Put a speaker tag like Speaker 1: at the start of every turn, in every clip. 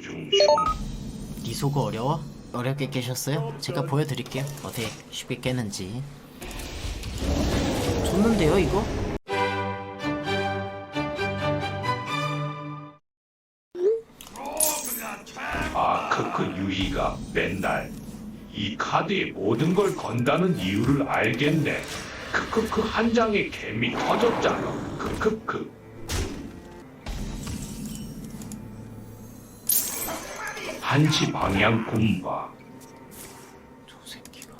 Speaker 1: 슝슝
Speaker 2: 니소가 어려워? 어렵게 깨셨어요? 제가 보여드릴게요 어떻게 쉽게 깨는지 좋는데요 이거?
Speaker 1: 아 크크 유희가 맨날 이 카드에 모든 걸 건다는 이유를 알겠네 크크크 한 장에 개미 터졌잖아 크크크 한시 방향 군바
Speaker 2: 저 새끼가.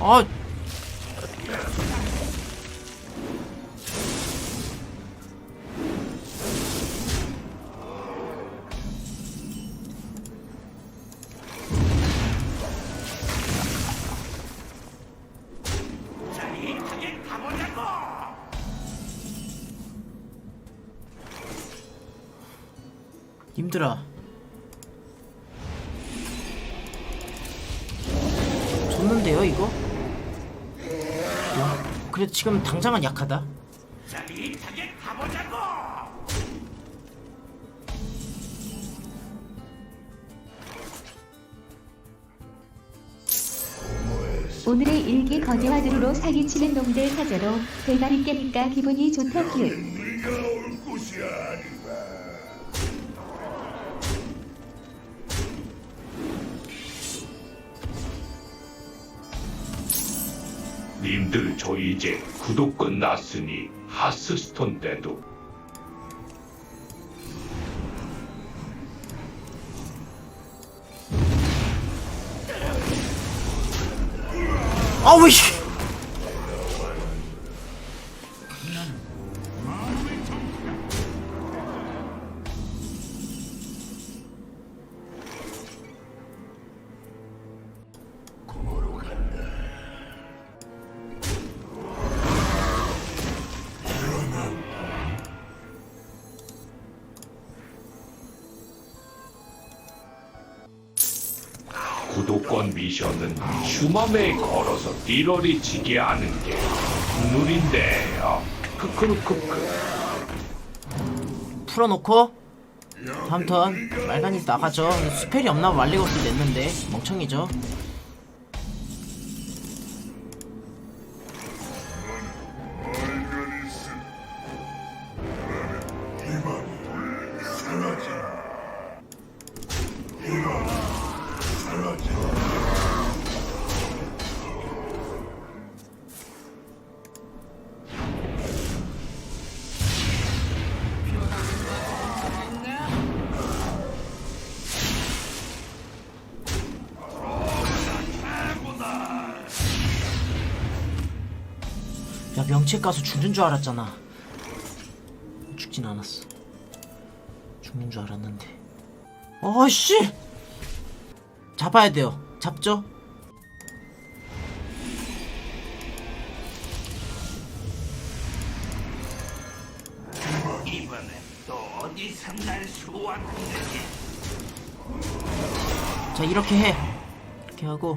Speaker 2: 아 님들아 좋는데요 이거? 야, 그래도 지금 당장은 약하다
Speaker 3: 오늘의 일기 거제와 드루로 사기치는 놈들 사저로 대가리 깨니까 기분이 좋다 큐.
Speaker 1: 님 이제 구독 끝났으니 하스스톤 때도.
Speaker 2: 아우 씨
Speaker 1: 구독권 미션은 슈마메에 걸어서 띠러리 치게 하는 게 국룰인데요. 크크루크크.
Speaker 2: 풀어놓고 다음 턴 말간이 나가죠. 스펠이 없나 말리고스 냈는데. 멍청이죠 명치에 가서 죽는 줄 알았잖아. 죽진 않았어. 죽는 줄 알았는데. 어씨! 잡아야 돼요. 잡죠?
Speaker 1: 이번엔 또 어디서 날 수왔는지
Speaker 2: 자 이렇게 해. 이렇게 하고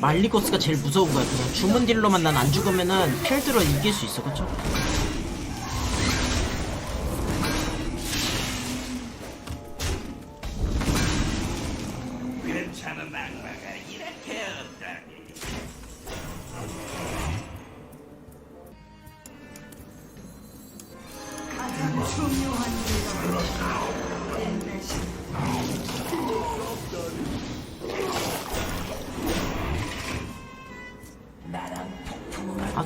Speaker 2: 말리고스가 제일 무서운 거야 그냥 주문 딜로만 난 안 죽으면은 필드로 이길 수 있어 그쵸?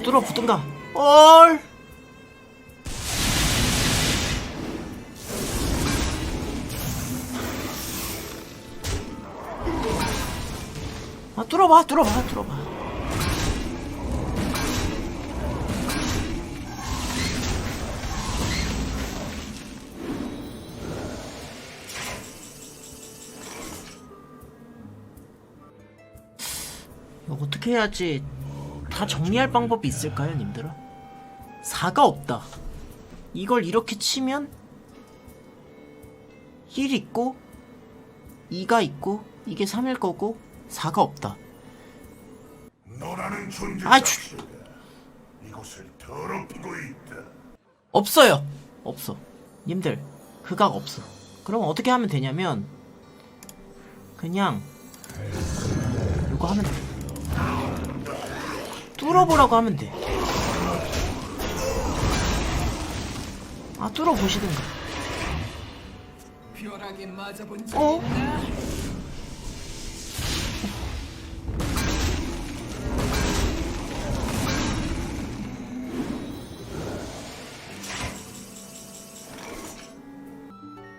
Speaker 2: 뚫어 붙든가. 얼! 아 뚫어봐 뚫어봐 뚫어봐. 이거 어떻게 해야지 다 정리할 방법이 있을까요, 님들아? 4가 없다. 이걸 이렇게 치면 1 있고 2가 있고 이게 3일 거고 4가 없다.
Speaker 4: 너라는 존재
Speaker 2: 아, 주-
Speaker 4: 이곳을 더럽히고 있다.
Speaker 2: 없어요. 없어. 님들 흑악 없어. 그럼 어떻게 하면 되냐면 그냥 이거 하면 돼. 뚫어보라고 하면 돼. 아 뚫어보시든가. 어?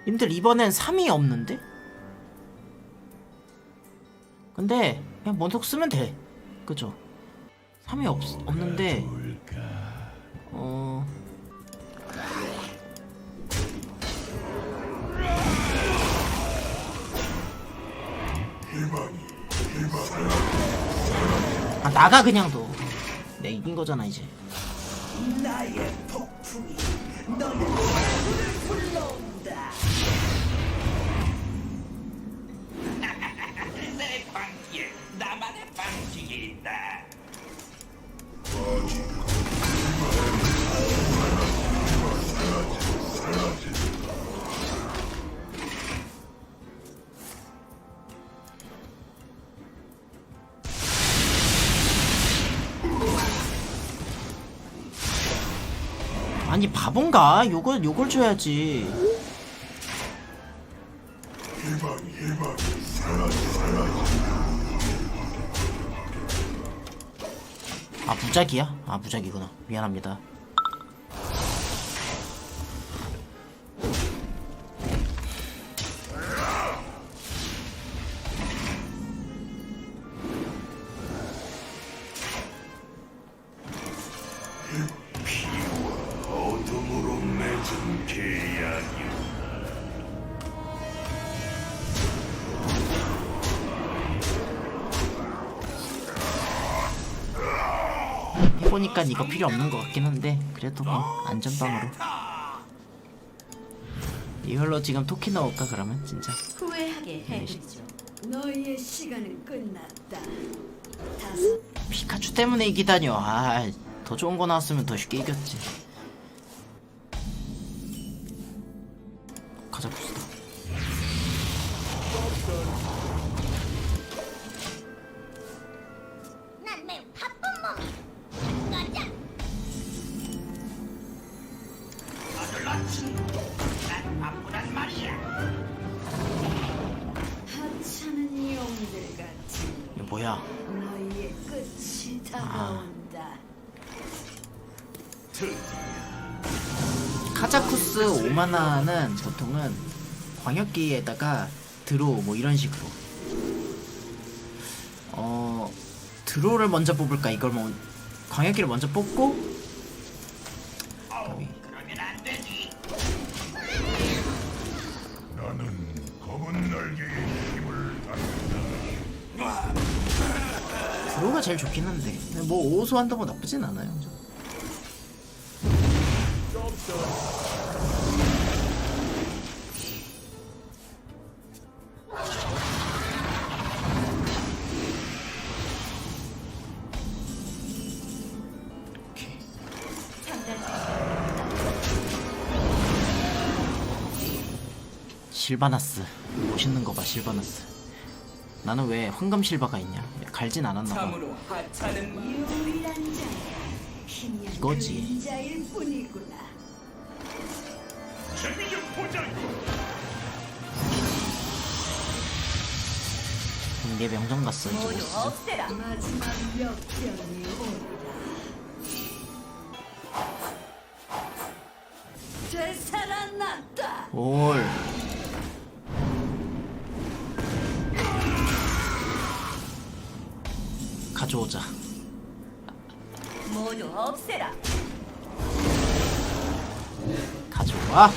Speaker 2: 님들 이번엔 3이 없는데? 근데 그냥 원석 쓰면 돼. 그죠? 3이 없, 없는데 어... 아 나가 그냥 너. 내 이긴 거잖아 이제. 아니 바본가? 요걸 요걸 줘야지. 아 무작이야? 아 무작이구나. 미안합니다. 해보니까 이거 필요 없는 것 같긴 한데 그래도 뭐 안전방으로. 이걸로 지금 토끼 넣을까 그러면 진짜.
Speaker 5: 후회하게 해주죠. 너희의 시간은 끝났다. 다섯
Speaker 2: 피카츄 때문에 이기다뇨. 아, 더 좋은 거 나왔으면 더 쉽게 이겼지. 가자 봅시다. 카자쿠스 5만화는 보통은 광역기에다가 드로우 뭐 이런 식으로. 어 드로우를 먼저 뽑을까? 이걸 뭐 광역기를 먼저 뽑고. 드로우가 제일 좋긴 한데. 뭐 오소 한다고 나쁘진 않아요. 실바나스 멋있는 거 봐 실바나스. 나는 왜 황금 실바가 있냐? 갈진 않았나 봐. 이거지.
Speaker 5: 그림자일 뿐이구나.
Speaker 4: 재미 좀 보자.
Speaker 2: 이게 명정 갔어 이제
Speaker 6: 모두
Speaker 2: 보시죠
Speaker 6: 없애라
Speaker 5: 마지막 역경이 오리라. 되살아났다.
Speaker 2: 올 가져오자
Speaker 6: 모두 없애라
Speaker 2: 가져와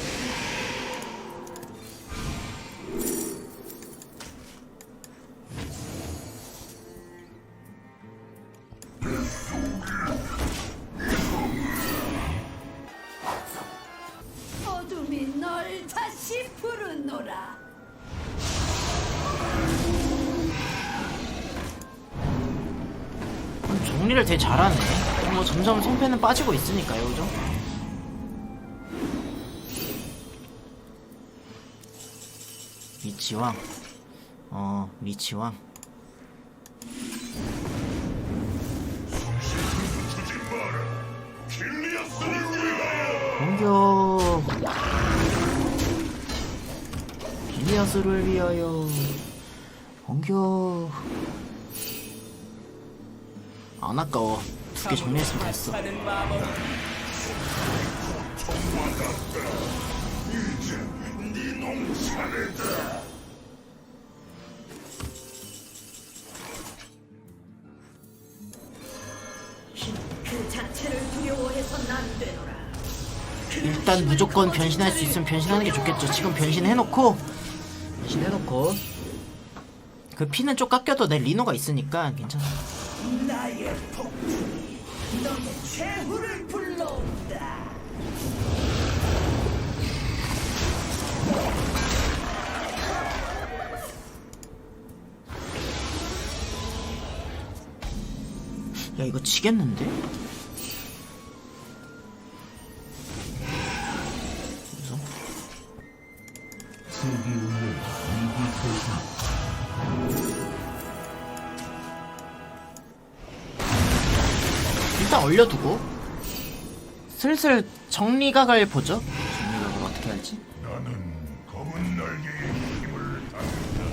Speaker 5: 어둠이 널 다시 부르노라.
Speaker 2: 정리를 되게 잘하네. 뭐 점점 손패는 빠지고 있으니까요, 그죠? 리치왕. 어,
Speaker 4: 위하여.
Speaker 2: 공격. 빌리아스를 위하여. 공격. 안 아까워. 두 개 정리했으면 됐어.
Speaker 5: 그.
Speaker 2: 일단 무조건 변신할 수 있으면 변신하는 게 좋겠죠. 지금 변신해놓고 변신해놓고 그 피는 좀 깎여도 내 리노가 있으니까 괜찮아.
Speaker 7: 나의 폭풍이 너의 최후를 불러온다.
Speaker 2: 야 이거 지겠는데? 일단 얼려두고 슬슬 정리각을 보죠. 정리각을 어떻게 할지.
Speaker 4: 나는 검은 날개의 힘을 받는다.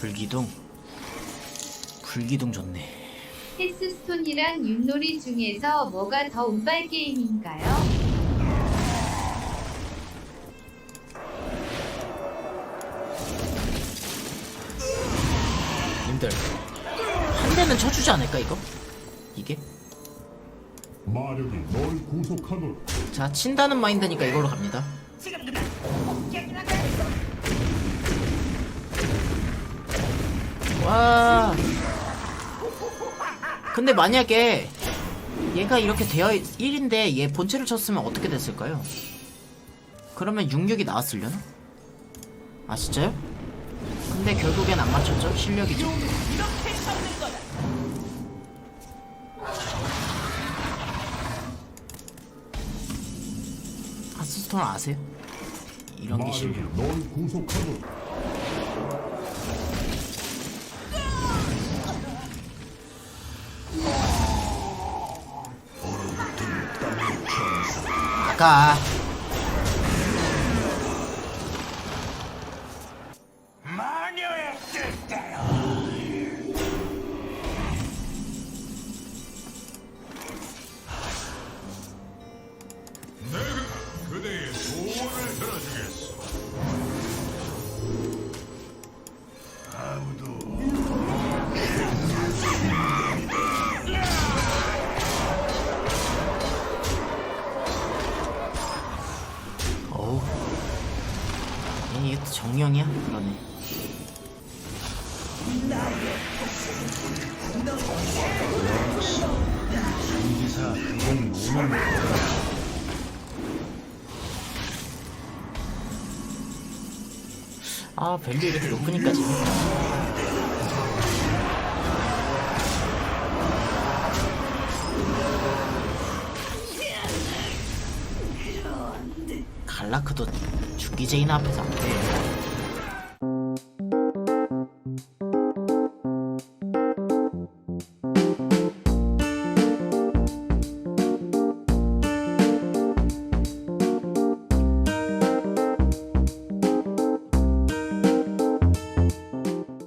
Speaker 2: 불기둥. 불기둥 좋네.
Speaker 3: 헬스스톤이랑 윷놀이 중에서 뭐가 더 운빨 게임인가요?
Speaker 2: 한 대는 쳐주지 않을까 이거? 이게?
Speaker 4: 마력이 널 구속하노라.
Speaker 2: 자 친다는 마인드니까 이걸로 갑니다. 와. 근데 만약에 얘가 이렇게 되어 1인데 얘 본체를 쳤으면 어떻게 됐을까요? 그러면 66이 나왔으려나? 아 진짜요? 근데 결국엔 안 맞췄죠? 실력이죠. 스스톤 아세요? 이런 게 실력.
Speaker 4: 널.
Speaker 2: 아까 또 정령이야? 그러네. 아 밸류 이렇게 높으니까 재밌다 갈라크도 주기제인 앞에서 안 돼